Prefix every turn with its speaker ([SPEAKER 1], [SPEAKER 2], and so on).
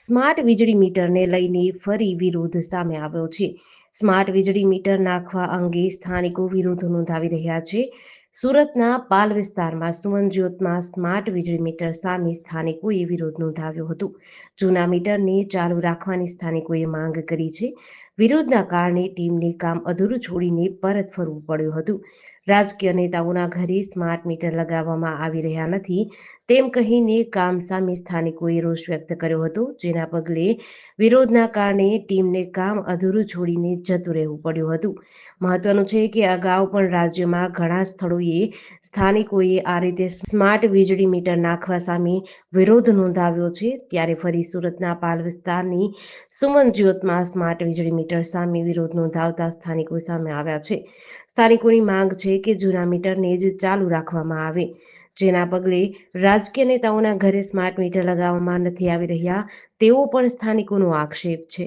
[SPEAKER 1] Smart વીજળી મીટરને લઈને ફરી વિરોધ સામે આવ્યો છે. સ્માર્ટ વીજળી મીટર નાખવા અંગે સ્થાનિકો વિરોધ નોંધાવી રહ્યા છે. સુરતના પાલ વિસ્તારમાં સુમન જ્યોતમાં સ્માર્ટ વીજળી મીટર સામે સ્થાનિકોએ વિરોધ નોંધાવ્યો હતો. જૂના મીટરને ચાલુ રાખવાની સ્થાનિકોએ માંગ કરી છે. વિરોધના કારણે ટીમને કામ અધૂરું છોડીને પરત ફરવું પડ્યું હતું. રાજકીય નેતાઓના ઘરે સ્માર્ટ મીટર લગાવવામાં આવી રહ્યા નથી. તેમ કહીને કામ સામે સ્થાનિકોએ રોષ વ્યક્ત કર્યો હતો. જેના પગલે વિરોધના કારણે ટીમને કામ અધૂરું છોડીને જતું રહેવું પડ્યું હતું. મહત્વનું છે કે અગાઉ પણ રાજ્યમાં ઘણા સ્થળોએ સ્થાનિકોએ આ રીતે સ્માર્ટ વીજળી મીટર નાખવા સામે વિરોધ નોંધાવ્યો છે. ત્યારે ફરી સુરતના પાલ વિસ્તારની સુમન જ્યોતમાં સ્માર્ટ વીજળી મીટર સામે વિરોધ નોંધાવતા સ્થાનિકો સામે આવ્યા છે. સ્થાનિકોની માંગ છે કે જૂના મીટરને જ ચાલુ રાખવામાં આવે. જેના પગલે રાજકીય નેતાઓના ઘરે સ્માર્ટ મીટર લગાવવામાં નથી આવી રહ્યા તેવો પણ સ્થાનિકોનો આક્ષેપ છે.